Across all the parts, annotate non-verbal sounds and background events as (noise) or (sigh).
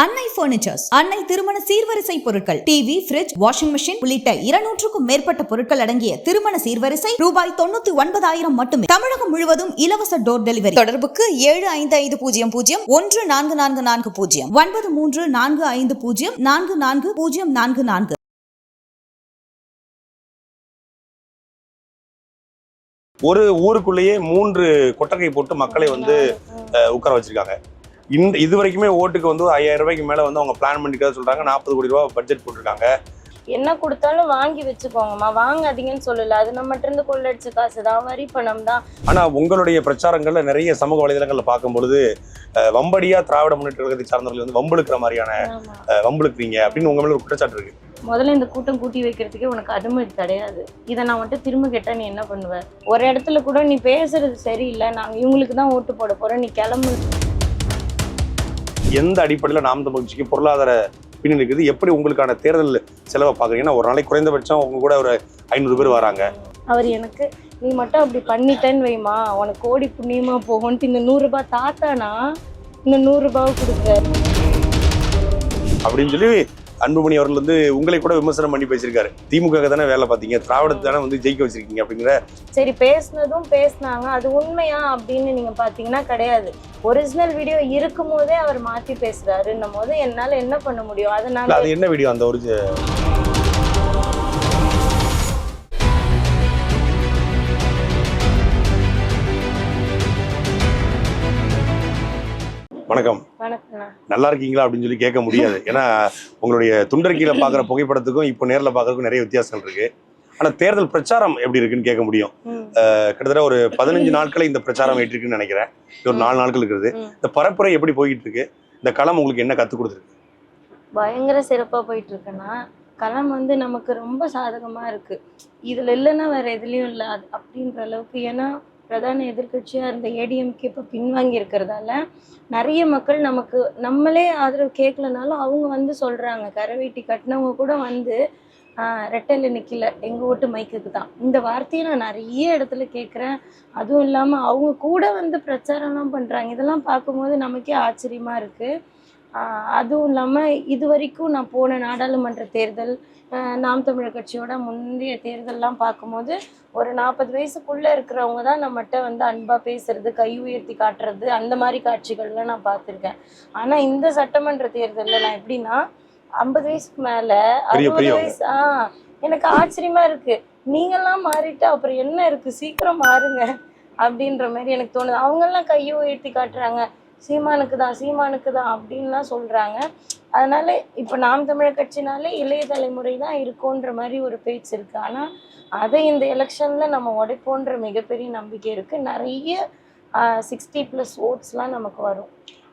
அன்னை பர்னிச்சர்ஸ் அன்னை திருமண சீர்வரிசை பொருட்கள். டிவி ஃபிரிட்ஜ் வாஷிங் மெஷின் உள்ளிட்ட இருநூற்றுக்கும் மேற்பட்ட பொருட்கள் அடங்கிய திருமண சீர்வரிசை ரூபாய் தொண்ணூத்தி ஒன்பதாயிரம் மட்டுமே. தமிழகம் முழுவதும் இலவச டோர் டெலிவரி தொடர்புக்கு ஏழு ஐந்து ஐந்து பூஜ்ஜியம் பூஜ்ஜியம் ஒன்று நான்கு நான்கு நான்கு பூஜ்ஜியம். ஒன்பது மூன்று நான்கு ஐந்து பூஜ்ஜியம் நான்கு நான்கு பூஜ்ஜியம் நான்கு நான்கு. ஒரு ஊருக்குள்ளேயே மூன்று கொட்டகை போட்டு மக்களை வந்து உட்கார வச்சிருக்காங்க. இந்த இது வரைக்குமே ஓட்டுக்கு வந்து ஐயாயிரம் ரூபாய்க்கு மேல வந்து அவங்க பிளான் பண்ணிக்கிறதா சொல்றாங்க. நாற்பது கோடி ரூபாய் பட்ஜெட் போட்டிருக்காங்க. என்ன கொடுத்தாலும் வாங்கி வச்சுக்கோங்கம்மா. வாங்காதீங்கன்னு சொல்லல. அது நம்மகிட்ட இருந்து கொள்ளடிச்ச காசு தான். வரி பணம் தான். ஆனா உங்களுடைய பிரச்சாரங்கள்ல நிறைய சமூக வலைதளங்கள்ல பார்க்கும் பொழுது அஹ், வம்படியா திராவிட முன்னேற்ற கழகத்தை சார்ந்தவர்கள் வந்து வம்புழுக்கிற மாதிரியான வம்புழுக்கிறீங்க அப்படின்னு உங்க மேல ஒரு குற்றச்சாட்டு இருக்கு. முதல்ல இந்த கூட்டம் கூட்டி வைக்கிறதுக்கே உனக்கு அனுமதி கிடையாது. இதை நான் வந்துட்டு திரும்ப கேட்டா நீ என்ன பண்ணுவ? ஒரு இடத்துல கூட நீ பேசுறது சரியில்லை. நாங்க இவங்களுக்கு தான் ஓட்டு போட போறோம் நீ கிளம்பு. எந்த அடிப்படையில் நாம் தமிழ் கட்சிக்கு பொருளாதார பின்னணி இருக்குது? எப்படி உங்களுக்கான தேர்தல் செலவை பார்க்குறீங்க ஏன்னா ஒரு நாளைக்கு குறைந்தபட்சம் உங்க கூட ஒரு ஐநூறு பேர் வராங்க. அவர் எனக்கு நீ மட்டும் அப்படி பண்ணிட்டேன்னு வைமா உனக்கு கோடி புண்ணியமா போகும்ன்ட்டு இந்த நூறு ரூபாய் தாத்தானா? இந்த நூறு ரூபாய் கொடுக்குறாரு அப்படின்னு சொல்லி அன்புமணி அவர்கள் வந்து உங்களை கூட விமர்சனம் பண்ணி பேசியிருக்காரு. திமுக தானே வேலை பார்த்தீங்க. திராவிடத்தை தானே வந்து ஜெயிக்க வச்சிருக்கீங்க அப்படிங்கிற சரி பேசுனதும் பேசுனாங்க. அது உண்மையா அப்படின்னு நீங்க பாத்தீங்கன்னா கிடையாது. ஒரிஜினல் வீடியோ இருக்கும் போதே அவர் மாத்தி பேசுறாருன்னும் போது என்னால என்ன பண்ண முடியும்? அதனால அது என்ன வீடியோ அந்த ஒரு வணக்கம். நல்லா இருக்கீங்களா அப்படின்னு சொல்லி கேட்க முடியாது. ஏன்னா உங்களுடைய துண்டறிக்கையில பாக்குற புகைப்படத்துக்கும் இப்போ நேர்ல பாக்குறதுக்கும் நிறைய வித்தியாசங்கள் இருக்கு. ஆனா தேர்தல் பிரச்சாரம் எப்படி இருக்குன்னு கேட்க முடியும். கிட்டத்தட்ட ஒரு பதினஞ்சு நாட்களை இந்த பிரச்சாரம் ஏற்றிருக்குன்னு நினைக்கிறேன். ஒரு நாலு நாட்கள் இருக்குது. இந்த பரப்புரை எப்படி போயிட்டு இருக்கு இந்த களம் உங்களுக்கு என்ன கத்துக் கொடுத்துருக்கு? பயங்கர சிறப்பா போயிட்டு இருக்குன்னா களம் வந்து நமக்கு ரொம்ப சாதகமா இருக்கு. இதுல இல்லைன்னா வேற எதுலயும் இல்லை அது அப்படின்ற அளவுக்கு. ஏன்னா பிரதான எதிர்கட்சியாக இருந்த ஏடிஎம்கே இப்போ பின்வாங்கி இருக்கிறதால நிறைய மக்கள் நமக்கு நம்மளே ஆதரவு கேட்கலனாலும் அவங்க வந்து சொல்கிறாங்க கரவேட்டி கட்டினவங்க கூட வந்து ரெட்டையில் நிற்கல எங்கள் ஓட்டு மைக்குக்கு தான். இந்த வார்த்தையை நான் நிறைய இடத்துல கேட்குறேன் அதுவும் இல்லாமல் அவங்க கூட வந்து பிரச்சாரம்லாம் பண்ணுறாங்க இதெல்லாம் பார்க்கும்போது நமக்கே ஆச்சரியமாக இருக்குது அதுவும் இல்லாமல் இது வரைக்கும் நான் போன நாடாளுமன்ற தேர்தல் நாம் தமிழர் கட்சியோட முந்தைய தேர்தல்லாம் பார்க்கும்போது ஒரு நாற்பது வயசுக்குள்ளே இருக்கிறவங்க தான் நம்மகிட்ட வந்து அன்பாக பேசுறது கை உயர்த்தி காட்டுறது அந்த மாதிரி காட்சிகள்லாம் நான் பார்த்துருக்கேன். ஆனால் இந்த சட்டமன்ற தேர்தலில் நான் எப்படின்னா ஐம்பது வயசுக்கு மேலே அறுபது. வயசு ஆ எனக்கு ஆச்சரியமா இருக்கு. நீங்கெல்லாம் மாறிட்டு அப்புறம் என்ன இருக்கு? சீக்கிரம் மாறுங்க. அப்படின்ற மாதிரி எனக்கு தோணுது. அவங்கெல்லாம் கையை உயர்த்தி காட்டுறாங்க. சீமானுக்கு தான் சீமானுக்கு தான் அப்படின்லாம் சொல்றாங்க. அதனால இப்போ நாம் தமிழர் கட்சினாலே இளைய தலைமுறை தான் இருக்குன்ற மாதிரி ஒரு பேச்சு இருக்கு. ஆனா அதை இந்த எலெக்ஷன்ல நம்ம உடைப்போன்ற மிகப்பெரிய நம்பிக்கை இருக்கு. நிறைய சிக்ஸ்டி ப்ளஸ் ஓட்ஸ்லாம் நமக்கு வரும்.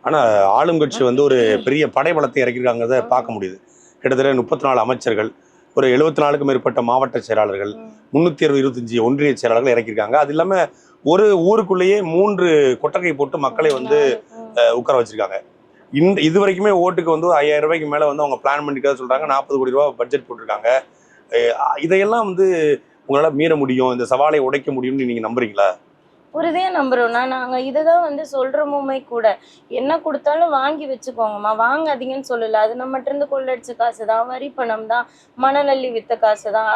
ஆனா ஆளும் கட்சி வந்து ஒரு பெரிய படைபலத்தை இறக்கிருக்காங்கிறத பார்க்க முடியுது. கிட்டத்தட்ட முப்பத்தி நாலு அமைச்சர்கள் ஒரு எழுபத்தி நாலுக்கும் மேற்பட்ட மாவட்ட செயலாளர்கள் ம். முன்னூத்தி அறுபது இருபத்தஞ்சு ஒன்றிய செயலாளர்கள் இறக்கியிருக்காங்க. அது இல்லாம ஒரு ஊருக்குள்ளேயே மூன்று கொட்டகை போட்டு மக்களை வந்து உட்கார வச்சிருக்காங்க. இந்த இது வரைக்குமே ஓட்டுக்கு வந்து ஐயாயிரம் ரூபாய்க்கு மேலே வந்து அவங்க பிளான் பண்ணிக்கிறதா சொல்றாங்க. நாற்பது கோடி ரூபா பட்ஜெட் போட்டிருக்காங்க. இதையெல்லாம் வந்து உங்களால் மீற முடியும். இந்த சவாலை உடைக்க முடியும்னு நீங்கள் நம்புறீங்களா? உறுதியாக நம்புகிறோம்னா நாங்கள் இதை தான் வந்து சொல்கிறோமுமே கூட. என்ன கொடுத்தாலும் வாங்கி வச்சுக்கோங்கம்மா. வாங்காதீங்கன்னு சொல்லலை. அது நம்மகிட்டருந்து கொள்ளடிச்ச காசு தான். வரி பணம் தான். மணநள்ளி வித்த காசு தான்.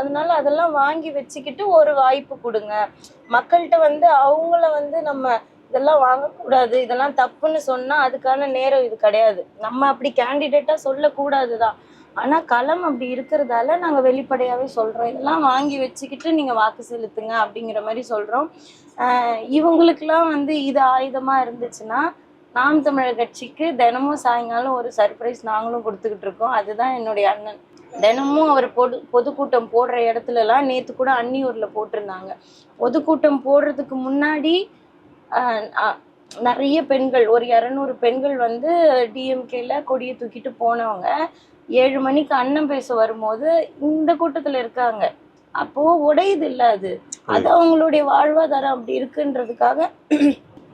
அதனால அதெல்லாம் வாங்கி வச்சுக்கிட்டு ஒரு வாய்ப்பு கொடுங்க. மக்கள்கிட்ட வந்து அவங்கள வந்து நம்ம இதெல்லாம் வாங்கக்கூடாது இதெல்லாம் தப்புன்னு சொன்னால் அதுக்கான நேரம் இது கிடையாது. நம்ம அப்படி கேண்டிடேட்டாக சொல்லக்கூடாது தான் ஆனால் களம் அப்படி இருக்கிறதால நாங்கள் வெளிப்படையாகவே சொல்கிறோம் இதெல்லாம் வாங்கி வச்சுக்கிட்டு நீங்கள் வாக்கு செலுத்துங்க அப்படிங்கிற மாதிரி சொல்கிறோம் இவங்களுக்கெல்லாம் வந்து இது ஆயுதமாக இருந்துச்சுன்னா நாம் தமிழர் கட்சிக்கு தினமும் சாயங்காலம் ஒரு சர்ப்ரைஸ் நாங்களும் கொடுத்துக்கிட்டு இருக்கோம். அதுதான் என்னுடைய அண்ணன். தினமும் அவர் பொது பொதுக்கூட்டம் போடுற இடத்துலலாம் நேற்று கூட அன்னியூரில் போட்டிருந்தாங்க. பொதுக்கூட்டம் போடுறதுக்கு முன்னாடி நிறைய பெண்கள் ஒரு இரநூறு பெண்கள் வந்து டிஎம்கேல கொடியை தூக்கிட்டு போனவங்க. ஏழு மணிக்கு அண்ணன் பேச வரும்போது இந்த கூட்டத்துல இருக்காங்க. அப்போ உடையுது இல்ல அது. அது அவங்களுடைய வாழ்வாதாரம் அப்படி இருக்குன்றதுக்காக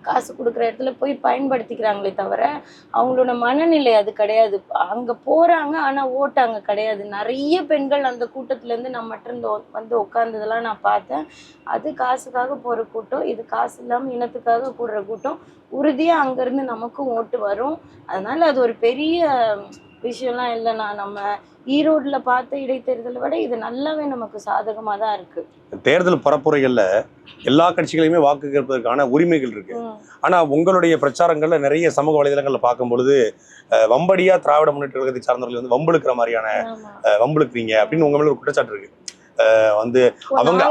காசு கொடுக்குற இடத்துல போய் பயன்படுத்திக்கிறாங்களே தவிர அவங்களோட மனநிலை அது கிடையாது. அங்கே போகிறாங்க ஆனால் ஓட்டு அங்கே கிடையாது. நிறைய பெண்கள் அந்த கூட்டத்துலேருந்து நான் மட்டும் வந்து உட்காந்ததெல்லாம் நான் பார்த்தேன். அது காசுக்காக போகிற கூட்டம் இது காசு இல்லாமல் இனத்துக்காக கூடுற கூட்டம். உறுதியாக அங்கேருந்து நமக்கும் ஓட்டு வரும். அதனால் அது ஒரு பெரிய விஷயம்லாம் இல்லைண்ணா. நம்ம ஈரோட்ல பார்த்த இடைத்தேர்தலை விட இது நல்லாவே நமக்கு சாதகமா தான் இருக்கு. தேர்தல் பரப்புரைகள்ல எல்லா கட்சிகளையுமே வாக்கு கேட்பதற்கான உரிமைகள் இருக்கு. ம். ஆனா உங்களுடைய பிரச்சாரங்கள்ல நிறைய சமூக வலைதளங்கள்ல பார்க்கும் பொழுது அஹ், வம்படியா திராவிட முன்னேற்ற கழகத்தை சார்ந்தவர்கள் வந்து வம்புழுக்கிற மாதிரியான வம்புழுக்கிறீங்க அப்படின்னு உங்க மேல ஒரு குற்றச்சாட்டு இருக்கு. அஹ், வந்து அவங்க-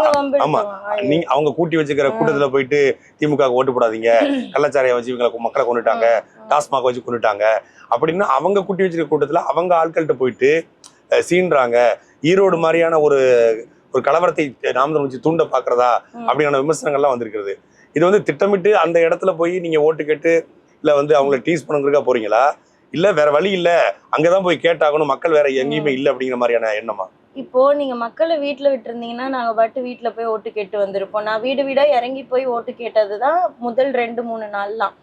ஆமா. நீங்க அவங்க கூட்டி வச்சுக்கிற கூட்டத்துல போயிட்டு திமுக ஓட்டு போடாதீங்க. (clears throat) கள்ளச்சாரையை வச்சு இவங்களை மக்களை கொண்டுட்டாங்க. டாஸ்மாக் வச்சு கொண்டுட்டாங்க அப்படின்னு அவங்க கூட்டி வச்சிருக்க கூட்டத்துல அவங்க ஆட்கள்கிட்ட போயிட்டு சீன்றாங்க. ஈரோடு மாதிரியான ஒரு ஒரு கலவரத்தை நாம் வச்சு தூண்ட பாக்குறதா. அப்படியான விமர்சனங்கள்லாம் வந்திருக்கிறது. இது வந்து திட்டமிட்டு அந்த இடத்துல போய் நீங்க ஓட்டு கேட்டு இல்ல வந்து அவங்கள டீஸ் பண்ணுறதுக்கா போறீங்களா? இல்ல வேற வழி இல்ல. அங்கதான் போய் கேட்டாகணும். மக்கள் வேற எங்கேயுமே இல்ல அப்படிங்கிற மாதிரியான எண்ணமா? இப்போ நீங்க மக்களை வீட்டில் விட்டுருந்தீங்கன்னா நாங்க பாட்டு வீட்டில் போய் ஓட்டு கேட்டு வந்திருப்போம். நான் வீடு வீடா இறங்கி போய் ஓட்டு கேட்டதுதான் முதல் ரெண்டு மூணு நாள்லாம்.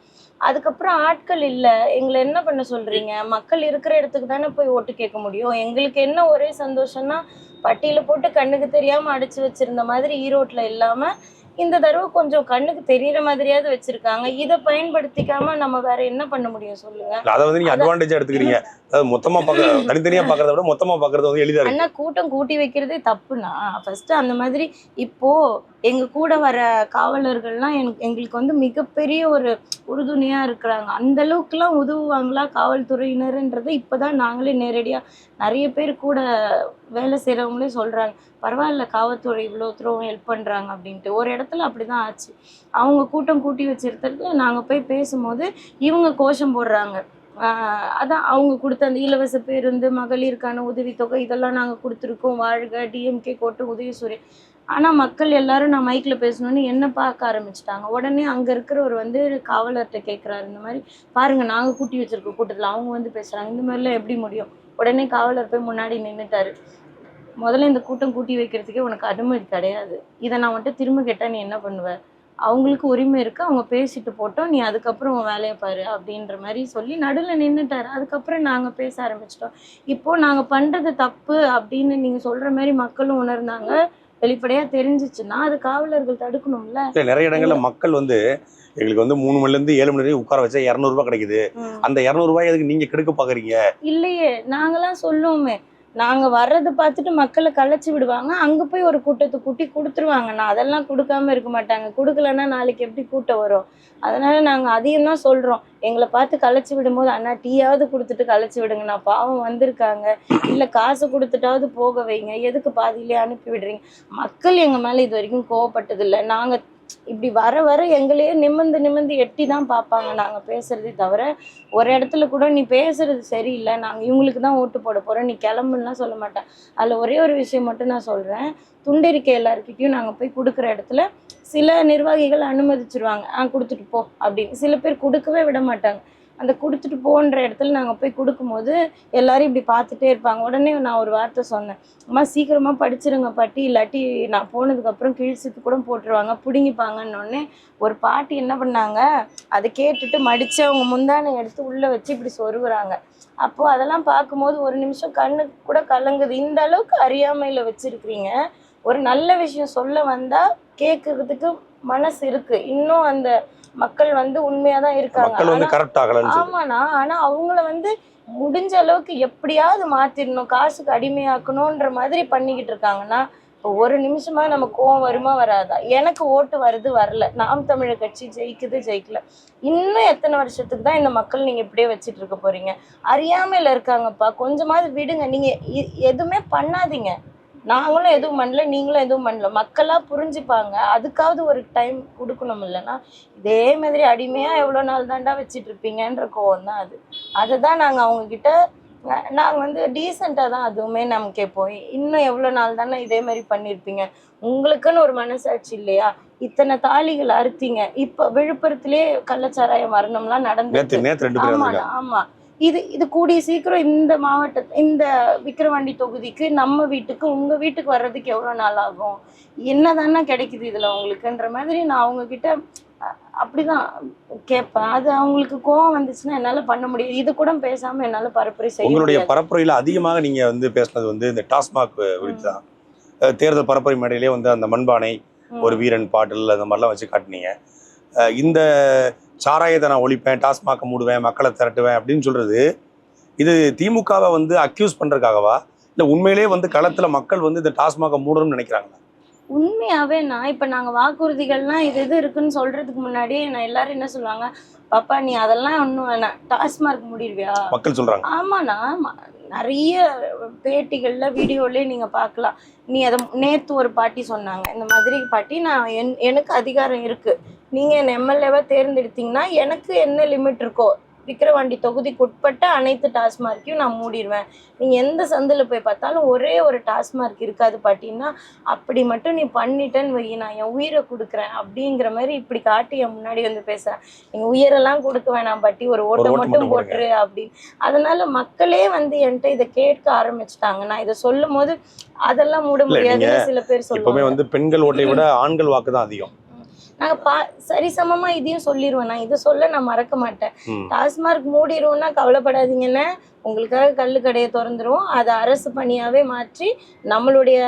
அதுக்கப்புறம் ஆட்கள் இல்ல. எங்களை என்ன பண்ண சொல்றீங்க? மக்கள் இருக்கிற இடத்துக்கு தானே போய் ஓட்டு கேட்க முடியும்? எங்களுக்கு என்ன ஒரே சந்தோஷம்னா பட்டியல போட்டு கண்ணுக்கு தெரியாம அடிச்சு வச்சிருந்த மாதிரி ஈரோட்ல இல்லாம இந்த தடவை கொஞ்சம் கண்ணுக்கு தெரியற மாதிரியாவது வச்சிருக்காங்க. இதை பயன்படுத்திக்காம நம்ம வேற என்ன பண்ண முடியும் சொல்லுங்க? அதை வந்து நீங்க அட்வான்டேஜா எடுத்துக்கிறீங்க. அதாவது மொத்தமா பாக்க தனித்தனியா பாக்குறத விட மொத்தமா பாக்குறது வந்து எளிதா அண்ணா கூட்டம் கூட்டி வைக்கிறதே தப்புண்ணா? ஃபர்ஸ்ட் அந்த மாதிரி இப்போ எங்க கூட வர காவலர்கள்லாம் எனக்கு எங்களுக்கு வந்து மிகப்பெரிய ஒரு உறுதுணையா இருக்கிறாங்க. அந்த அளவுக்குலாம் உதவுவாங்களா காவல்துறையினர்ன்றதை இப்பதான் நாங்களே நேரடியா நிறைய பேர் கூட வேலை செய்கிறவங்களே சொல்கிறாங்க பரவாயில்ல காவல்துறை இவ்வளோ தூரம் ஹெல்ப் பண்ணுறாங்க அப்படின்ட்டு. ஒரு இடத்துல அப்படிதான் ஆச்சு. அவங்க கூட்டம் கூட்டி வச்சிருக்கிறதுக்கு நாங்கள் போய் பேசும்போது இவங்க கோஷம் போடுறாங்க. அதான் அவங்க கொடுத்த அந்த இலவச பேருந்து மகளிருக்கான உதவித்தொகை இதெல்லாம் நாங்கள் கொடுத்துருக்கோம். வாழ்க டிஎம்கே கோட்டு உதயசூரிய ஆனால் மக்கள் எல்லாரும் நான் மைக்கில் பேசணும்னு என்ன பார்க்க ஆரம்பிச்சிட்டாங்க. உடனே அங்கே இருக்கிறவர் வந்து காவலர்கிட்ட கேட்குறாரு இந்த மாதிரி பாருங்கள் நாங்கள் கூட்டி வச்சுருக்கோம் கூட்டத்தில் அவங்க வந்து பேசுகிறாங்க இந்த மாதிரிலாம் எப்படி முடியும்? உடனே காவலர் போய் முன்னாடி நின்றுட்டாரு முதல்ல இந்த கூட்டம் கூட்டி வைக்கிறதுக்கே உனக்கு அனுமதி கிடையாது. இதை நான் வந்துட்டு திரும்ப கேட்டா நீ என்ன பண்ணுவ? அவங்களுக்கு உரிமை இருக்கு அவங்க பேசிட்டு போட்டோம் நீ அதுக்கப்புறம் உன் வேலையை பாரு அப்படின்ற மாதிரி சொல்லி நடுவில் நின்னுட்டாரு. அதுக்கப்புறம் நாங்க பேச ஆரம்பிச்சிட்டோம். இப்போ நாங்க பண்றது தப்பு அப்படின்னு நீங்க சொல்ற மாதிரி மக்களும் உணர்ந்தாங்க. வெளிப்படையா தெரிஞ்சிச்சுன்னா அது காவலர்கள் தடுக்கணும்ல? நிறைய இடங்கள்ல மக்கள் வந்து எங்களுக்கு வந்து மூணு மணில இருந்து ஏழு மணி வரைக்கும் உட்கார வச்சா இரநூறுபா கிடைக்குது. அந்த இரநூறுபாய் எதுக்கு நீங்க கெடுக்க பாக்குறீங்க? இல்லையே நாங்களாம் சொல்லுவோமே நாங்கள் வர்றதை பார்த்துட்டு மக்களை கலைச்சி விடுவாங்க. அங்கே போய் ஒரு கூட்டத்தை கூட்டி கொடுத்துருவாங்க. நான் அதெல்லாம் கொடுக்காம இருக்க மாட்டாங்க. கொடுக்கலன்னா நாளைக்கு எப்படி கூட்டம் வரும்? அதனால நாங்கள் அதையும் தான் சொல்கிறோம் எங்களை பார்த்து கலைச்சி விடும்போது அண்ணா டீயாவது கொடுத்துட்டு கலைச்சு விடுங்கண்ணா பாவம் வந்திருக்காங்க. இல்லை காசு கொடுத்துட்டாவது போக வைங்க. எதுக்கு பாதியிலே அனுப்பி விடுறீங்க? மக்கள் எங்கள் மேலே இது வரைக்கும் கோவப்பட்டதில்லை. நாங்கள் இப்படி வர வர எங்களையே நிமிந்து நிமிந்து எட்டி தான் பார்ப்பாங்க. நாங்க பேசுறதே தவிர ஒரு இடத்துல கூட நீ பேசுறது சரியில்லை. நாங்க இவங்களுக்கு தான் ஓட்டு போட போறோம். நீ கிளம்புன்னா சொல்ல மாட்டேன். அதில் ஒரே ஒரு விஷயம் மட்டும் நான் சொல்றேன். துண்டறிக்கை எல்லாருக்கிட்டையும் நாங்க போய் கொடுக்குற இடத்துல சில நிர்வாகிகள் அனுமதிச்சிருவாங்க. ஆ கொடுத்துட்டு போ அப்படின்னு. சில பேர் கொடுக்கவே விட மாட்டாங்க. அந்த கொடுத்துட்டு போன்ற இடத்துல நாங்கள் போய் கொடுக்கும்போது எல்லாரும் இப்படி பார்த்துட்டே இருப்பாங்க. உடனே நான் ஒரு வார்த்தை சொன்னேன். அம்மா சீக்கிரமாக படிச்சிருங்க பாட்டி. இல்லாட்டி நான் போனதுக்கப்புறம் கிழிச்சித்து கூட போட்டுருவாங்க. பிடுங்கிப்பாங்கன்னொடனே ஒரு பாட்டி என்ன பண்ணாங்க? அதை கேட்டுட்டு மடித்து அவங்க முந்தானை எடுத்து உள்ளே வச்சு இப்படி சொருகுறாங்க. அப்போது அதெல்லாம் பார்க்கும்போது ஒரு நிமிஷம் கண்ணு கூட கலங்குது. இந்த அளவுக்கு அறியாமையில் வச்சுருக்கிறீங்க. ஒரு நல்ல விஷயம் சொல்ல வந்தால் கேட்கறதுக்கு மனசு இருக்குது இன்னும் அந்த மக்கள் வந்து உண்மையா தான் இருக்காங்க ஆமாண்ணா. ஆனா அவங்கள வந்து முடிஞ்ச அளவுக்கு எப்படியாவது மாத்திடணும் காசுக்கு அடிமையாக்கணும்ன்ற மாதிரி பண்ணிக்கிட்டு இருக்காங்கன்னா இப்போ ஒரு நிமிஷமா நம்ம கோவம் வருமா வராதா? எனக்கு ஓட்டு வருது வரல. நாம் தமிழர் கட்சி ஜெயிக்குது ஜெயிக்கல. இன்னும் எத்தனை வருஷத்துக்கு தான் இந்த மக்கள் நீங்க இப்படியே வச்சிட்டு இருக்க போறீங்க? அறியாமையில இருக்காங்கப்பா. கொஞ்சமாவது விடுங்க. நீங்க எதுவுமே பண்ணாதீங்க. நாங்களும் எதுவும் பண்ணல நீங்களும் எதுவும் பண்ணல. மக்களா புரிஞ்சுப்பாங்க. அதுக்காவது ஒரு டைம் கொடுக்கணும் இல்லைன்னா இதே மாதிரி அடிமையா எவ்வளவு நாள் தாண்டா வச்சிட்டு இருப்பீங்கன்ற கோவம் தான் அது. அதை தான் நாங்க அவங்க கிட்ட நா- நாங்க வந்து டீசெண்டா தான் அதுவுமே நம்ம கேட்போம். இன்னும் எவ்வளவு நாள் தானே இதே மாதிரி பண்ணிருப்பீங்க? உங்களுக்குன்னு ஒரு மனசாட்சி இல்லையா? இத்தனை தாலிகள் அறுத்தீங்க. இப்ப விழுப்புரத்திலே கள்ளச்சாராய மரணம்லாம் நடந்து நேத்து நேத்து இது இது கூடிய சீக்கிரம் இந்த மாவட்ட இந்த விக்கிரவாண்டி தொகுதிக்கு நம்ம வீட்டுக்கு உங்க வீட்டுக்கு வர்றதுக்கு எவ்வளவு நாள் ஆகும்? என்னதானே கிடைக்குது இதுல உங்களுக்குன்ற மாதிரி நான் அவங்க கிட்ட அஹ், அப்படிதான் கேட்பேன். அது அவங்களுக்கு கோவம் வந்துச்சுன்னா என்னால பண்ண முடியும் இது கூட பேசாம என்னால பரப்புரை செய்ய உங்களுடைய முடியாது. பரப்புரையில அதிகமாக நீங்க வந்து பேசுனது வந்து இந்த டாஸ்மாக் குறித்து தான் தேர்தல் பரப்புரை மேடையிலே வந்து அந்த மண்பானை. ஒரு வீரன் பாட்டில் அந்த மாதிரிலாம் வச்சு காட்டினீங்க. இந்த சாராயத்தை நான் ஒழிப்பேன் டாஸ்மாக் மூடுவேன் மக்களை திரட்டுவேன் அப்படின்னு சொல்றது இது திமுகவை வந்து அக்யூஸ் பண்றதுக்காகவா? இல்ல உண்மையிலேயே வந்து களத்துல மக்கள் வந்து இந்த டாஸ்மாகை மூடணும்னு நினைக்கிறாங்களா? உண்மையாவே நான் இப்ப நாங்க வாக்குறுதிகள்லாம் இது இது இருக்குன்னு சொல்றதுக்கு முன்னாடியே நான் எல்லாரும் என்ன சொல்லுவாங்க பாப்பா நீ அதெல்லாம் ஒண்ணும் வேணாம் டாஸ்மார்க் முடிடுவியா மக்கள் சொல்றாங்க. ஆமாண்ணா நிறைய பேட்டிகள்ல வீடியோலயே நீங்க பார்க்கலாம். நீ அதை நேத்து ஒரு பாட்டி சொன்னாங்க இந்த மாதிரி பாட்டி நான் என் எனக்கு அதிகாரம் இருக்கு நீங்க என்ன எம்எல்ஏவா தேர்ந்தெடுத்தீங்கன்னா எனக்கு என்ன லிமிட் இருக்கோ விக்கிரவாண்டி தொகுதிக்கு உட்பட்ட அனைத்து டாஸ்மார்க்கையும் நான் மூடிடுவேன் நீங்க எந்த சந்தில் போய் பார்த்தாலும் ஒரே ஒரு டாஸ்மார்க் இருக்காது பாட்டின்னா அப்படி மட்டும் நீ பண்ணிட்டேன்னு வை நான் என் உயிரை கொடுக்குறேன் அப்படிங்கிற மாதிரி இப்படி காட்டி என் முன்னாடி வந்து பேச நீங்க உயிரெல்லாம் கொடுக்க வேணாம் பாட்டி ஒரு ஓட்டை மட்டும் போட்டுரு அப்படின்னு அதனால மக்களே வந்து என்கிட்ட இதை கேட்க ஆரம்பிச்சிட்டாங்க. நான் இதை சொல்லும் போது அதெல்லாம் மூட முடியாதுன்னு சில பேர் சொல்லுவாங்க. வந்து பெண்கள் ஓட்டை விட ஆண்கள் வாக்கு தான் அதிகம். நாங்க பா சரிசமமா இதையும் சொல்லிடுவேன் நான் இதை சொல்ல நான் மறக்க மாட்டேன். டாஸ்மார்க் மூடிடுவோம்னா கவலைப்படாதீங்கன்னு உங்களுக்காக கல்லு கடையை திறந்துருவோம். அதை அரசு பணியாவே மாற்றி நம்மளுடைய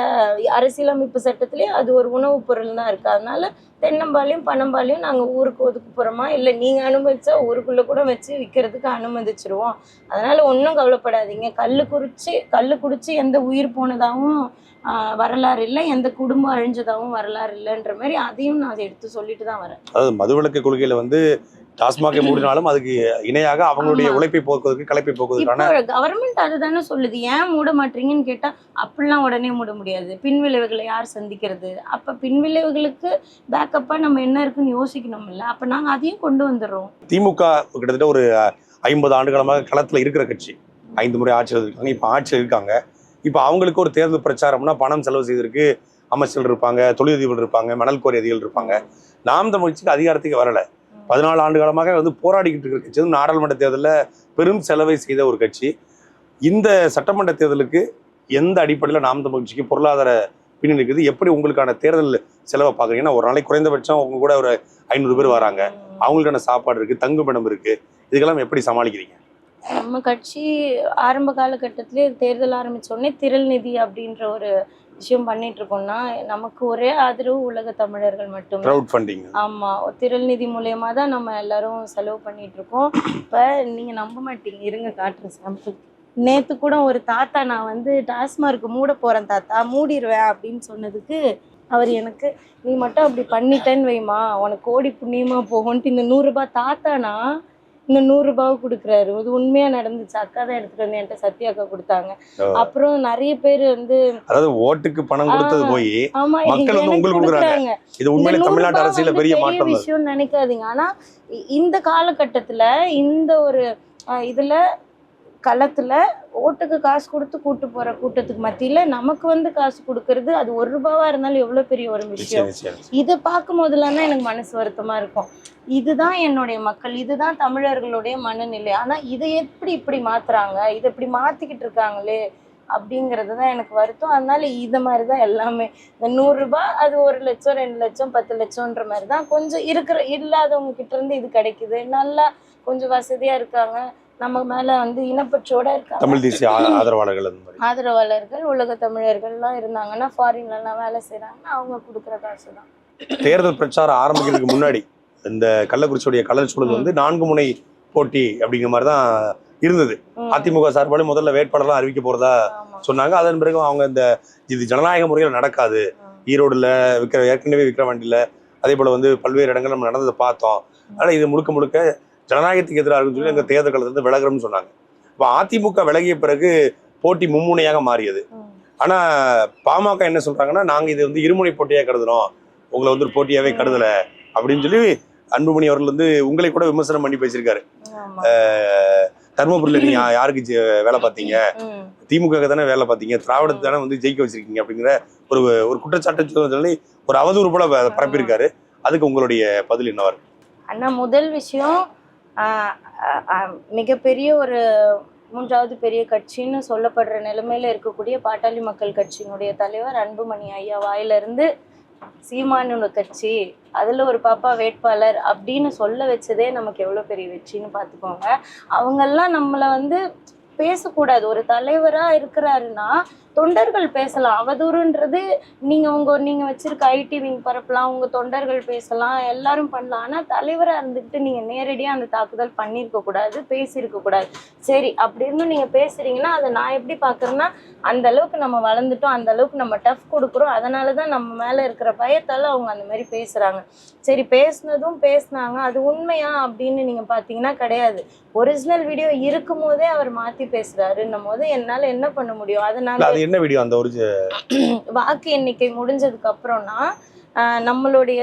அரசியலமைப்பு சட்டத்திலே அது ஒரு உணவுப் பொருள் தான் இருக்கு. அதனால தென்னம்பாலையும் பனம்பாலையும் நாங்க ஊருக்கு ஒதுக்க போறோமா? இல்ல நீங்க அனுமதிச்சா ஊருக்குள்ள கூட வச்சு விற்கிறதுக்கு அனுமதிச்சிருவோம். அதனால ஒன்றும் கவலைப்படாதீங்க. கல்லு குறிச்சு கல்லு குடிச்சு எந்த உயிர் போனதாகவும் வரலாறு இல்லை. எந்த குடும்பம் அழிஞ்சதாகவும் வரலாறு இல்லைன்ற மாதிரி அதையும் நான் எடுத்து சொல்லிட்டு தான் வரேன். அதாவது மதுவிலக்கு கொள்கையில வந்து டாஸ்மாகை (clears throat) மூடினாலும் அதுக்கு இணையாக அவங்களுடைய. உழைப்பை போக்குவதற்கு களைப்பை போக்குவதற்கான கவர்மெண்ட் அதுதானே சொல்லுது. ஏன் மூட மாட்டீங்கன்னு கேட்டா அப்படிலாம் உடனே மூட முடியாது. பின்விளைவுகளை யார் சந்திக்கிறது? அப்ப பின்விளைவுகளுக்கு பேக்கப்பா நம்ம என்ன இருக்குன்னு யோசிக்கணும் இல்ல அப்ப நாங்க அதையும் கொண்டு வந்துடுறோம். திமுக கிட்டத்தட்ட ஒரு ஐம்பது ஆண்டுகளமாக களத்துல இருக்கிற கட்சி. ஐந்து முறை ஆட்சியில் இருக்காங்க. இப்போ ஆட்சியில் இருக்காங்க. இப்போ அவங்களுக்கு ஒரு தேர்தல் பிரச்சாரம்னா பணம் செலவு செய்திருக்கு அமைச்சர்கள் இருப்பாங்க தொழிலதிபர்கள் இருப்பாங்க மணல் கோரி அதிகள் இருப்பாங்க. நாம் தமிழ் கட்சிக்கு அதிகாரத்துக்கு வரல. பதினாலு ஆண்டு காலமாக வந்து போராடிக்கிட்டு இருக்கிற கட்சி நாடாளுமன்ற தேர்தலில் பெரும் செலவை செய்த ஒரு கட்சி. இந்த சட்டமன்ற தேர்தலுக்கு எந்த அடிப்படையில் நாம் தமிழ் கட்சிக்கு பொருளாதார பின்னணி இருக்குது? எப்படி உங்களுக்கான தேர்தல் செலவை பார்க்குறீங்கன்னா ஒரு நாளைக்கு குறைந்தபட்சம் அவங்க கூட ஒரு ஐநூறு பேர் வராங்க. அவங்களுக்கான சாப்பாடு இருக்குது தங்குமிடம் இருக்குது இதுக்கெல்லாம் எப்படி சமாளிக்கிறீங்க? நம்ம கட்சி ஆரம்ப காலகட்டத்திலே தேர்தல் ஆரம்பிச்ச உடனே திரள் நிதி அப்படின்ற ஒரு விஷயம் பண்ணிட்டு இருக்கோம்னா நமக்கு ஒரே ஆதரவு உலக தமிழர்கள் மட்டுமே. ஆமா. திரள் நிதி மூலியமா தான் நம்ம எல்லாரும் செலவு பண்ணிட்டு இருக்கோம். இப்ப நீங்க நம்ப மாட்டீங்க. இருங்க காட்டுறேன் சாம்பிள் நேத்து கூட ஒரு தாத்தா நான் வந்து டாஸ்மார்க் மூட போறேன் தாத்தா மூடிடுவேன் அப்படின்னு சொன்னதுக்கு அவர் எனக்கு நீ மட்டும் அப்படி பண்ணிட்டேன்னு வைமா உனக்கு கோடி புண்ணியமா போகும்ன்ட்டு இந்த நூறு ரூபாய் தாத்தானா இந்த நூறு ரூபாய் கொடுக்குறாரு இது உண்மையா நடந்துச்சு அக்கா தான் எடுத்துட்டு வந்து என்கிட்ட சத்யா அக்கா கொடுத்தாங்க அப்புறம் நிறைய பேர் வந்து அதாவது ஓட்டுக்கு பணம் கொடுத்தது. போய் மக்கள் வந்து உங்களுக்கு கொடுக்குறாங்க. இது உண்மையிலே தமிழ்நாட்டு அரசியல பெரிய மாற்றம். விஷயம் நினைக்காதீங்க ஆனா இந்த காலகட்டத்துல இந்த ஒரு இதுல களத்துல ஓட்டுக்கு காசு கொடுத்து கூட்டு போற கூட்டத்துக்கு மத்தியில நமக்கு வந்து காசு கொடுக்கறது அது ஒரு ரூபாவா இருந்தாலும் எவ்வளவு பெரிய ஒரு விஷயம். இதை பார்க்கும் போதெல்லாம் தான் எனக்கு மனசு வருத்தமா இருக்கும். இதுதான் என்னுடைய மக்கள் இதுதான் தமிழர்களுடைய மனநிலை. ஆனா இதை எப்படி இப்படி மாத்துறாங்க? இதை இப்படி மாத்திக்கிட்டு இருக்காங்களே? அப்படிங்கிறது தான் எனக்கு வருத்தம். அதனால இது மாதிரி தான் எல்லாமே. இந்த நூறு ரூபாய் அது ஒரு லட்சம் ரெண்டு லட்சம் பத்து லட்சம்ன்ற மாதிரி தான் கொஞ்சம் இருக்கிற இல்லாதவங்க கிட்ட இருந்து இது கிடைக்குது. நல்லா கொஞ்சம் வசதியா இருக்காங்க. நம்ம மேல வந்து இனப்பற்றோட இருக்காங்க. தமிழ் தேசிய ஆதரவாளர்கள் ஆதரவாளர்கள் உலக தமிழர்கள்லாம் இருந்தாங்கன்னா ஃபாரின்லலாம் வேலை செய்றாங்கன்னா அவங்க கொடுக்குற காசு தான் தேர்தல் பிரச்சாரம் ஆரம்பிக்கிறதுக்கு முன்னாடி இந்த கள்ளக்குறிச்சியுடைய கலர் சூழல் வந்து நான்கு முனை போட்டி அப்படிங்கிற மாதிரி தான் இருந்தது. அதிமுக சார்பாலும் முதல்ல வேட்பாளர்லாம் அறிவிக்க போறதா. சொன்னாங்க. அதன் பிறகு அவங்க இந்த இது ஜனநாயக முறையில் நடக்காது. ஈரோடுல விற்கிற ஏற்கனவே விற்கிற வண்டியில அதே போல வந்து பல்வேறு இடங்கள் நம்ம நடந்ததை பார்த்தோம். ஆனா இது முழுக்க முழுக்க ஜனநாயகத்துக்கு எதிராக சொல்லி எங்க தேர்தல் காலத்துல விலகிறோம்னு சொன்னாங்க. இப்போ அதிமுக விலகிய பிறகு போட்டி மும்முனையாக மாறியது. ம். ஆனா பாமக என்ன சொல்றாங்கன்னா நாங்க இது வந்து இருமுனை போட்டியா கருதுறோம். உங்களை வந்து ஒரு போட்டியாவே கருதல அப்படின்னு சொல்லி அன்புமணி அவர்கள் வந்து உங்களை கூட விமர்சனம் பண்ணி பேசியிருக்காரு. தர்மபுரியில நீங்க யாருக்கு வேலை பார்த்தீங்க. திமுக தானே வேலை பார்த்தீங்க? திராவிடத்தை தானே வந்து ஜெயிக்க வச்சிருக்கீங்க அப்படிங்கிற ஒரு ஒரு குற்றச்சாட்டு சொல்லி ஒரு அவதூறு போல பரப்பியிருக்காரு. அதுக்கு உங்களுடைய பதில் என்னவா இருக்கு? அண்ணா முதல் விஷயம் மிகப்பெரிய ஒரு மூன்றாவது பெரிய கட்சின்னு சொல்லப்படுற நிலைமையில இருக்கக்கூடிய பாட்டாளி மக்கள் கட்சியினுடைய தலைவர் அன்புமணி ஐயா வாயிலிருந்து சீமானு கட்சி அதில் ஒரு பாப்பா வேட்பாளர் அப்படின்னு சொல்ல வச்சதே நமக்கு எவ்வளோ பெரிய வெற்றின்னு பார்த்துக்கோங்க. அவங்கெல்லாம் நம்மளை வந்து பேசக்கூடாது. ஒரு தலைவராக இருக்கிறாருன்னா தொண்டர்கள் பேசலாம். அவதூறுன்றது நீங்க உங்க நீங்க வச்சிருக்க ஐடி விங் பரப்பலாம் உங்க தொண்டர்கள் பேசலாம் எல்லாரும் பண்ணலாம். ஆனா தலைவரா இருந்துக்கிட்டு நீங்க நேரடியா அந்த தாக்குதல் பண்ணியிருக்க கூடாது பேசியிருக்க கூடாது. சரி அப்படி இருந்தும் நீங்க பேசுறீங்கன்னா அதை நான் எப்படி பாக்குறேன்னா அந்த அளவுக்கு நம்ம வளர்ந்துட்டோம் அந்த அளவுக்கு நம்ம டஃப் கொடுக்குறோம். அதனாலதான் நம்ம மேல இருக்கிற பயத்தால அவங்க அந்த மாதிரி பேசுறாங்க. சரி பேசுனதும் பேசுனாங்க. அது உண்மையா அப்படின்னு நீங்க பாத்தீங்கன்னா கிடையாது. ஒரிஜினல் வீடியோ இருக்கும் போதே அவர் மாத்தி பேசுறாருன்னும் போது என்னால என்ன பண்ண முடியும்? அதனால என்ன வீடியோ அந்த ஒரு வாக்கு எண்ணிக்கை முடிஞ்சதுக்கு அப்புறம்னா ஆஹ் நம்மளுடைய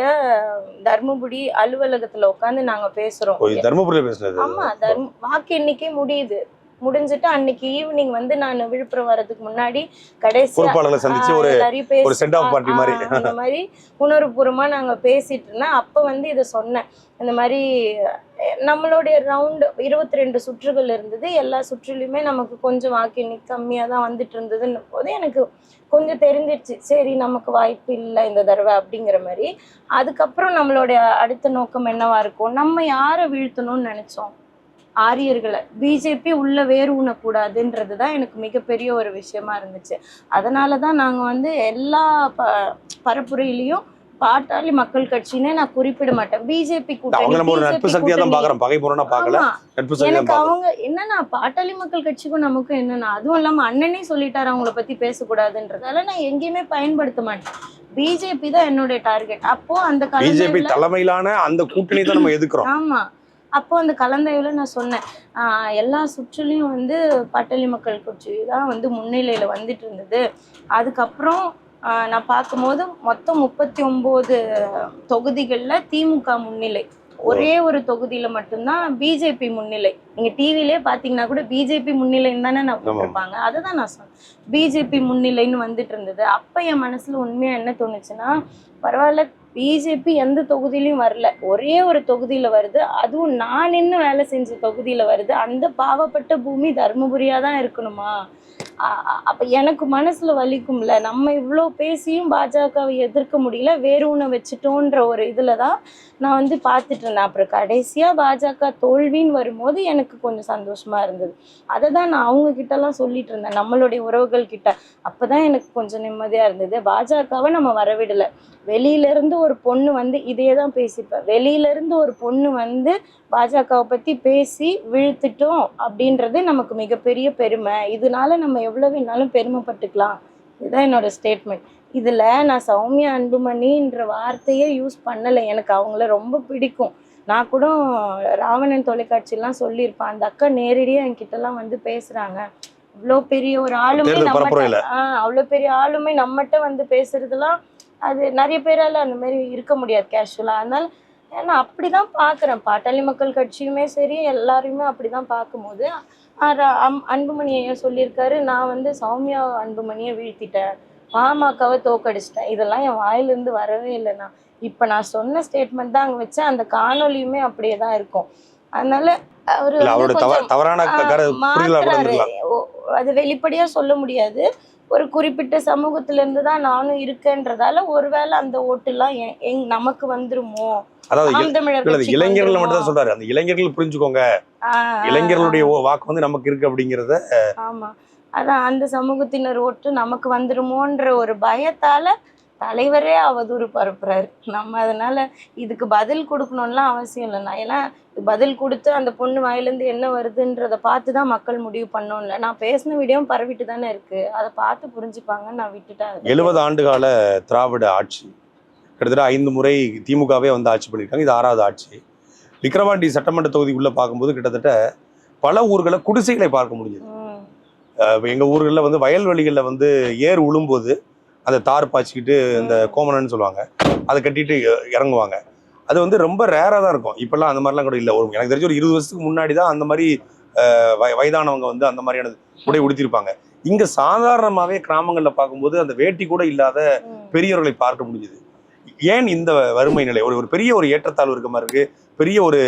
தர்மபுரி அலுவலகத்துல உட்காந்து நாங்க பேசுறோம். தர்மபுரியில பேசுனது? ஆமா தர்ம வாக்கு எண்ணிக்கை முடியுது. முடிஞ்சிட்டு அன்னைக்கு ஈவினிங் வந்து நான் விழுப்புரம் வர்றதுக்கு முன்னாடி கடைசியா பொறுப்பாளர்களை சந்திச்சு ஒரு party மாதிரி. உணர்வுபூர்வமா நாங்க பேசிட்டு இருந்தேன் அப்ப வந்து இதை சொன்னேன். இந்த மாதிரி நம்மளுடைய ரவுண்டு இருபத்தி ரெண்டு சுற்றுகள் இருந்தது. எல்லா சுற்றுலையுமே நமக்கு கொஞ்சம் வாக்கு எண்ணிக்கை கம்மியா தான் வந்துட்டு இருந்ததுன்னும் போது எனக்கு கொஞ்சம் தெரிஞ்சிருச்சு. சரி நமக்கு வாய்ப்பு இல்லை இந்த தடவை அப்படிங்கிற மாதிரி. அதுக்கப்புறம் நம்மளுடைய அடுத்த நோக்கம் என்னவா இருக்கும்? நம்ம யாரை வீழ்த்தணும்னு நினைச்சோம்? ஆரியர்களை. பிஜேபி உள்ள வேறு ஊனக்கூடாதுன்றது தான் எனக்கு மிகப்பெரிய ஒரு விஷயமா இருந்துச்சு. அதனால தான் நாங்கள் வந்து எல்லா ப பரப்புரையிலையும் பாட்டாளி மக்கள் கட்சினே நான் குறிப்பிட மாட்டேன் பிஜேபி தான் எனக்கு அவங்க என்னன்னா பாட்டாளி மக்கள் கட்சிக்கும் நமக்கும் என்னன்னா அதுவும் இல்லாம அண்ணனே சொல்லிட்டாரு அவங்கள பத்தி பேசக்கூடாதுன்றதால நான் எங்கேயுமே பயன்படுத்த மாட்டேன். பிஜேபி தான் என்னுடைய டார்கெட். அப்போ அந்த தலைமையிலான அந்த கூட்டணி தான் நம்ம எதுக்குறோம் ஆமா. அப்போ அந்த கலந்தாய்வுல நான் சொன்னேன். எல்லா சுற்றுலையும் வந்து பாட்டாளி மக்கள் கட்சி தான் வந்து முன்னிலையில வந்துட்டு இருந்தது அதுக்கப்புறம் நான் பார்க்கும்போது மொத்தம் முப்பத்தி ஒன்பது தொகுதிகள்ல திமுக முன்னிலை. ஒரே ஒரு தொகுதியில மட்டும்தான் பிஜேபி முன்னிலை. நீங்க டிவிலே பாத்தீங்கன்னா கூட பிஜேபி முன்னிலைன்னு தானே நான் போட்டிருப்பாங்க. அதை தான் நான் சொன்னேன். பிஜேபி முன்னிலைன்னு வந்துட்டு இருந்தது அப்ப என் மனசுல உண்மையா என்ன தோணுச்சுன்னா பரவாயில்ல பிஜேபி எந்த தொகுதியிலையும் வரல. ஒரே ஒரு தொகுதியில் வருது. அதுவும் நான் நின்று வேலை செஞ்ச தொகுதியில் வருது. அந்த பாவப்பட்ட பூமி தர்மபுரியாக தான் இருக்கணுமா? அப்போ எனக்கு மனசில் வலிக்கும்ல. நம்ம இவ்வளோ பேசியும் பாஜகவை எதிர்க்க முடியல. வேறு ஒன்று வச்சுட்டோன்ற ஒரு இதில் தான் நான் வந்து பார்த்துட்டு இருந்தேன். அப்புறம் கடைசியாக பாஜக தோல்வின்னு வரும்போது எனக்கு கொஞ்சம் சந்தோஷமா இருந்தது. அதை தான் நான் அவங்க கிட்டலாம் சொல்லிட்டு இருந்தேன். நம்மளுடைய உறவுகள் கிட்ட. அப்பதான் எனக்கு கொஞ்சம் நிம்மதியாக இருந்தது. பாஜகவை நம்ம வரவிடலை. வெளியில இருந்து ஒரு பொண்ணு வந்து இதே தான் பேசிப்பேன் வெளியில இருந்து ஒரு பொண்ணு வந்து பாஜகவை பத்தி பேசி வீழ்த்திட்டோம் அப்படின்றது நமக்கு மிகப்பெரிய பெருமை. இதனால நம்ம எவ்வளவு வேணாலும் பெருமைப்பட்டுக்கலாம். இதுதான் என்னோட ஸ்டேட்மெண்ட் இதுல நான் சௌமியா அன்புமணின்ற வார்த்தையே யூஸ் பண்ணலை. எனக்கு அவங்கள ரொம்ப பிடிக்கும். நான் கூட ராவணன் தொலைக்காட்சியெல்லாம் சொல்லியிருப்பேன். அந்த அக்கா நேரடியாக என்கிட்டலாம் வந்து பேசுறாங்க. இவ்வளோ பெரிய ஒரு ஆளுமை. நம்மகிட்ட ஆஹ் அவ்வளோ பெரிய ஆளுமை நம்மகிட்ட வந்து பேசுறதுலாம் அது நிறைய பேரால அந்த மாதிரி இருக்க முடியாது கேஷுவலா அதனால நான் அப்படிதான் பார்க்குறேன். பாட்டாளி மக்கள் கட்சியுமே சரி எல்லாரையுமே அப்படிதான் பார்க்கும்போது ஆஹ் ர- அம்- அன்புமணி ஐயா சொல்லியிருக்காரு நான் வந்து சௌமியா அன்புமணியை வீழ்த்திட்டேன். பாமகவை தோக்கடிச்சிட்டேன். இதெல்லாம் என் வாயிலிருந்து வரவே இல்லைண்ணா இப்போ நான் சொன்ன ஸ்டேட்மெண்ட் தான் அங்கே வச்சேன். அந்த காணொலியுமே அப்படியே தான் இருக்கும். அதனால அவரு அது வெளிப்படையா சொல்ல முடியாது. ஒரு குறிப்பிட்ட சமூகத்துல இருந்து தான் நானும் இருக்கேன்றதால ஒருவேளை அந்த ஓட்டுலாம் எங் நமக்கு வந்துருமோ? அதாவது இளைஞர்கள் மட்டும் தான்? சொல்றாரு. அந்த இளைஞர்கள் புரிஞ்சுக்கோங்க. இளைஞர்களுடைய வாக்கு வந்து நமக்கு இருக்கு அப்படிங்கறத ஆமா. அதான் அந்த சமூகத்தினர் ஓட்டு நமக்கு வந்துருமோன்ற ஒரு பயத்தால தலைவரே அவதூறு பரப்புறாரு. நம்ம அதனால இதுக்கு பதில் கொடுக்கணும்லாம் அவசியம் இல்லைண்ணா ஏன்னா பதில் கொடுத்து அந்த பொண்ணு வாயிலேருந்து என்ன வருதுன்றத பார்த்து தான் மக்கள் முடிவு பண்ணோம்ல. நான் பேசின வீடியோவும் பரவிட்டு தானே இருக்கு. அதை பார்த்து புரிஞ்சுப்பாங்கன்னு நான் விட்டுட்டேன். எழுபது ஆண்டுகால திராவிட ஆட்சி. கிட்டத்தட்ட ஐந்து முறை திமுகவே வந்து ஆட்சி பண்ணியிருக்காங்க. இது ஆறாவது ஆட்சி. விக்கிரவாண்டி சட்டமன்ற தொகுதி உள்ள பார்க்கும்போது கிட்டத்தட்ட பல ஊர்களை குடிசைகளை பார்க்க முடிஞ்சது. ம், அஹ் எங்க ஊர்களில் வந்து வயல்வெளிகளில் வந்து ஏர் உழும்போது அந்த தார் பாய்ச்சிக்கிட்டு இந்த கோமனன்னு சொல்லுவாங்க. அதை கட்டிட்டு இறங்குவாங்க. அது வந்து ரொம்ப ரேராக தான் இருக்கும். இப்பெல்லாம் அந்த மாதிரிலாம் கூட இல்லை. ஒரு எனக்கு தெரிஞ்ச ஒரு இருபது வருஷத்துக்கு முன்னாடி தான் அந்த மாதிரி வயதானவங்க வந்து அந்த மாதிரியான உடை உடுத்திருப்பாங்க. இங்க சாதாரணமாகவே கிராமங்களில் பார்க்கும்போது அந்த வேட்டி கூட இல்லாத. பெரியவர்களை பார்க்க முடியுது ஏன் இந்த வறுமை நிலை? ஒரு ஒரு பெரிய ஒரு ஏற்றத்தாழ்வு இருக்க மாதிரி இருக்கு. பெரிய ஒரு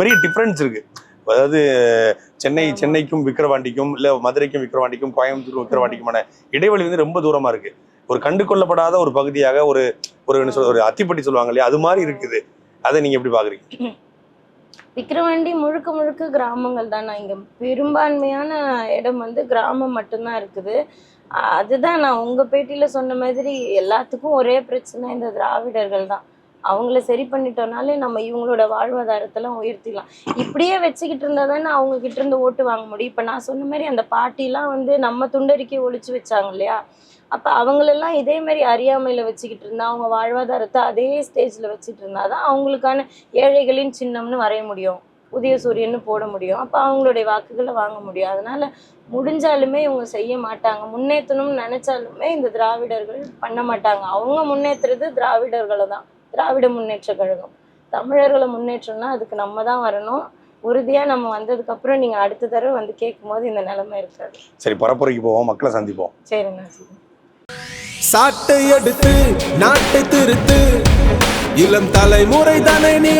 பெரிய டிஃப்ரென்ஸ் இருக்கு. அதாவது சென்னை. சென்னைக்கும் விக்கிரவாண்டிக்கும் இல்ல மதுரைக்கும் விக்கிரவாண்டிக்கும் கோயம்புத்தூர் விக்கிரவாண்டிக்குமான இடைவெளி வந்து ரொம்ப தூரமா இருக்கு. ஒரு கண்டு கொள்ளப்படாத ஒரு பகுதியாக ஒரு ஒரு என்ன சொல்ற ஒரு அத்திப்பட்டி சொல்லுவாங்க இல்லையா? அது மாதிரி இருக்குது. அதை நீங்க எப்படி பாக்குறீங்க? விக்கிரவாண்டி முழுக்க முழுக்க கிராமங்கள் தானே. இங்க பெரும்பான்மையான இடம் வந்து கிராமம் மட்டும்தான் இருக்குது. அதுதான் நான் உங்க பேட்டியில சொன்ன மாதிரி எல்லாத்துக்கும் ஒரே பிரச்சனை இந்த திராவிடர்கள் தான். அவங்கள சரி பண்ணிட்டோம்னாலே நம்ம இவங்களோட வாழ்வாதாரத்தெல்லாம் உயர்த்திடலாம். இப்படியே வச்சுக்கிட்டு இருந்தா தானே அவங்க கிட்ட இருந்து ஓட்டு வாங்க முடியும். இப்போ நான் சொன்ன மாதிரி அந்த பாட்டிலாம் வந்து நம்ம துண்டறிக்கை ஒழிச்சு வச்சாங்க இல்லையா? அப்ப அவங்களெல்லாம் இதே மாதிரி அறியாமையில் வச்சுக்கிட்டு இருந்தா அவங்க வாழ்வாதாரத்தை அதே ஸ்டேஜ்ல வச்சுட்டு இருந்தாதான் அவங்களுக்கான ஏழைகளின் சின்னம்னு வரைய முடியும். உதய சூரியன்னு போட முடியும். அப்போ அவங்களுடைய வாக்குகளை வாங்க முடியும். அதனால முடிஞ்சாலுமே இவங்க செய்ய மாட்டாங்க. முன்னேற்றணும்னு நினைச்சாலுமே இந்த திராவிடர்கள் பண்ண மாட்டாங்க. அவங்க முன்னேற்றுறது திராவிடர்களை தான். திராவிட முன்னேற்ற கழகம். தமிழர்களை முன்னேற்றம்னா அதுக்கு நம்ம தான் வரணும். உறுதியா நம்ம வந்ததுக்கு அப்புறம் நீங்க அடுத்த தடவை வந்து கேட்கும்போது இந்த நிலைமை இருக்காது. சரி பரப்புரைக்கு போவோம். மக்களை சந்திப்போம். சரிண்ணா சரி சாட்டை எடுத்து நாட்டை திருத்து. இளம் தலைமுறை தானே நீ